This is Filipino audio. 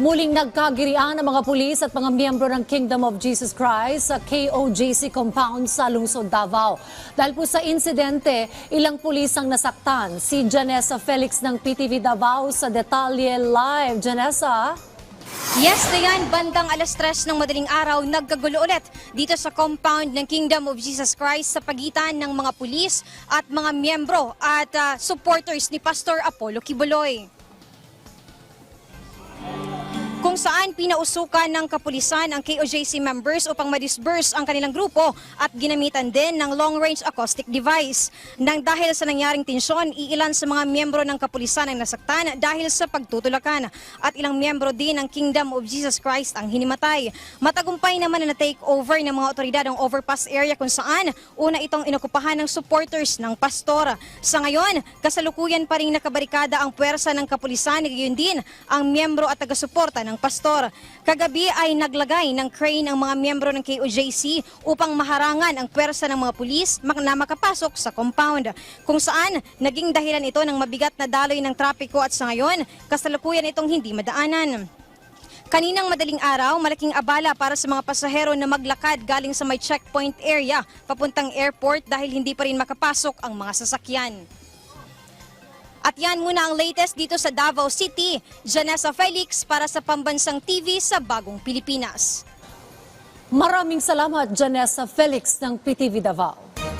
Muling nagkagirian ang mga pulis at mga miyembro ng Kingdom of Jesus Christ sa KOJC compound sa lungsod Davao. Dahil po sa insidente, ilang pulis ang nasaktan. Si Janessa Felix ng PTV Davao sa Detalye Live. Janessa? Yes, Dayan, bandang alas tres ng madaling araw, nagkagulo ulit dito sa compound ng Kingdom of Jesus Christ sa pagitan ng mga pulis at mga miyembro at ah, supporters ni Pastor Apollo Kibuloy. Saan pinausukan ng kapulisan ang KOJC members upang madisburse ang kanilang grupo at ginamitan din ng long-range acoustic device. Nang dahil sa nangyaring tensyon, iilan sa mga miyembro ng kapulisan ang nasaktan dahil sa pagtutulakan at ilang miyembro din ng Kingdom of Jesus Christ ang hinimatay. Matagumpay naman na na-take over ng mga otoridad ang overpass area kung saan una itong inokupahan ng supporters ng pastor. Sa ngayon, kasalukuyan pa rin nakabarikada ang puwersa ng kapulisan, gayon din ang miyembro at taga-suporta ng pastor. Kagabi ay naglagay ng crane ang mga miyembro ng KOJC upang maharangan ang puwersa ng mga pulis na makapasok sa compound. Kung saan naging dahilan ito ng mabigat na daloy ng trapiko at sa ngayon, kasalukuyan itong hindi madaanan. Kaninang madaling araw, malaking abala para sa mga pasahero na maglakad galing sa may checkpoint area papuntang airport dahil hindi pa rin makapasok ang mga sasakyan. At yan muna ang latest dito sa Davao City. Janessa Felix para sa Pambansang TV sa Bagong Pilipinas. Maraming salamat, Janessa Felix ng PTV Davao.